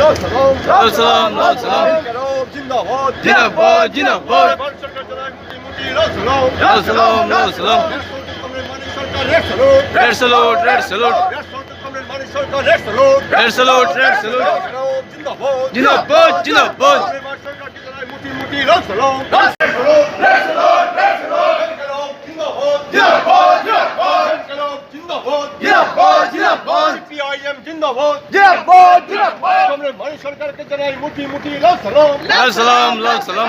লাল সালাম লাল সালাম, লাল সালাম। জিন্দাবাদ জিন্দাবাদ, জিন্দাবাদ। লাল সালাম লাল সালাম, লাল সালাম। Red salute, red salute red salute, red salute. জিন্দাবাদ জিন্দাবাদ, জিন্দাবাদ। মুটি মুটি লাল সালাম red salute, red salute, red salute. ইনকিলাব জিন্দাবাদ জিন্দাবাদ, জিন্দাবাদ। ইনকিলাব জিন্দাবাদ জিন্দাবাদ, জিন্দাবাদ। সিপিআইএম জিন্দাবাদ জিন্দাবাদ, জিন্দাবাদ। কমরেড মানিক সরকারকে জানায় মুটি মুটি লাল সালাম লাল সালাম, লাল সালাম।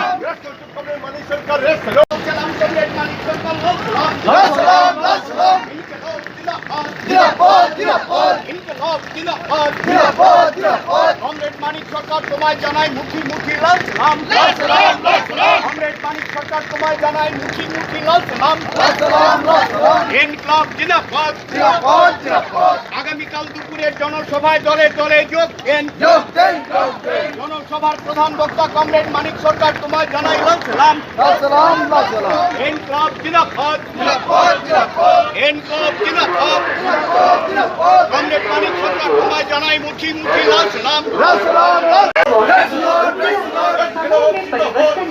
Comrade Manik Sarkar red salute সালাম কমরেড মানিক সরকার লাল সালাম লাল সালাম, সালাম। জিন্দাবাদ জিন্দাবাদ, জিন্দাবাদ। জিন্দাবাদ জিন্দাবাদ, জিন্দাবাদ। কমরেড মানিক সরকার তোমায় জানায় মুঠি মুঠি লাল সালাম লাল সালাম, লাল সালাম। কমরেড মানিক সরকার তোমায় জানায় মুঠি মুঠি লাল সালাম লাল সালাম, লাল সালাম। জিন্দাবাদ। আগামীকাল দুপুরের জনসভায় দলে দলে যোগ দেন যোগ দেন, যোগ দেন। জনসভার প্রধান বক্তা কমরেড মানিক সরকার তোমায় জানাই সালাম সালাম, সালাম। জিন্দাবাদ, জিন্দাবাদ। ইনকলাব জিন্দাবাদ জিন্দাবাদ, জিন্দাবাদ। কমরেড মানিক সরকার তোমায় জানাই মুঠি মুঠি লাল সালাম সালাম, লাল সালাম। রেড সালাম, রেড সালাম।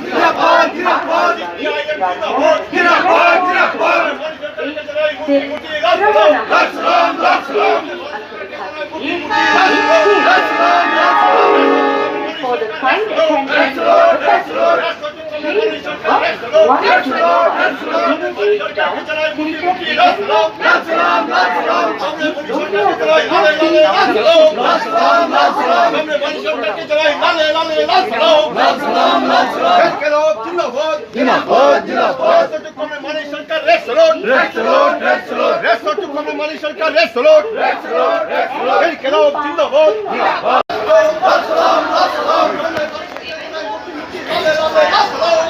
জিন্দাবাদ, জিন্দাবাদ। জিন্দাবাদ, জিন্দাবাদ। লাল সালাম, For the kind attention of the red সালাম। please one to সালাম, রেড সালাম। eight down, filter লাল Ressolot, Ressolot, Ressolot, Ressolot, tu come mani cerca Ressolot, Ressolot, Ressolot, il che lo tinto vot. Ressolot, Ressolot, Ressolot, Ressolot, Ressolot, Ressolot,